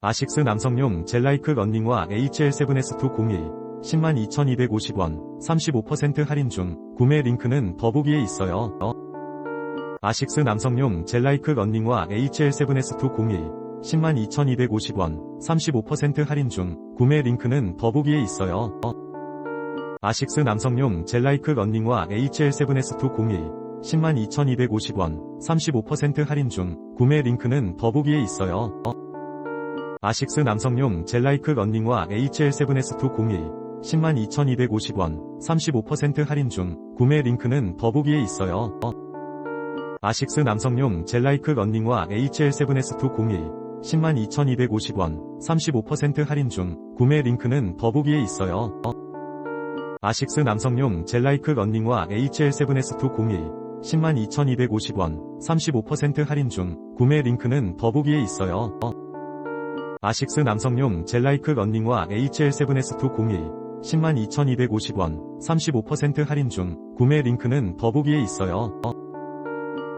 아식스 남성용 젤라이크 런닝화 HL7S201 102,250원 35% 할인 중 구매 링크는 더보기에 있어요. 아식스 남성용 젤라이크 런닝화 HL7S201 102,250원 35% 할인 중 구매 링크는 더보기에 있어요. 아식스 남성용 젤라이크 런닝화 HL7S201 102,250원 35% 할인 중 구매 링크는 더보기에 있어요. 아식스 남성용 젤라이크 런닝화 HL7S201 102,250원 35% 할인 중 구매 링크는 더보기에 있어요. 아식스 남성용 젤라이크 런닝화 HL7S201 102,250원 35% 할인 중 구매 링크는 더보기에 있어요. 아식스 남성용 젤라이크 런닝화 HL7S201 102,250원 35% 할인 중 구매 링크는 더보기에 있어요. 아식스 남성용 젤라이크 런닝화 HL7S201 102,250원 35% 할인 중 구매 링크는 더보기에 있어요.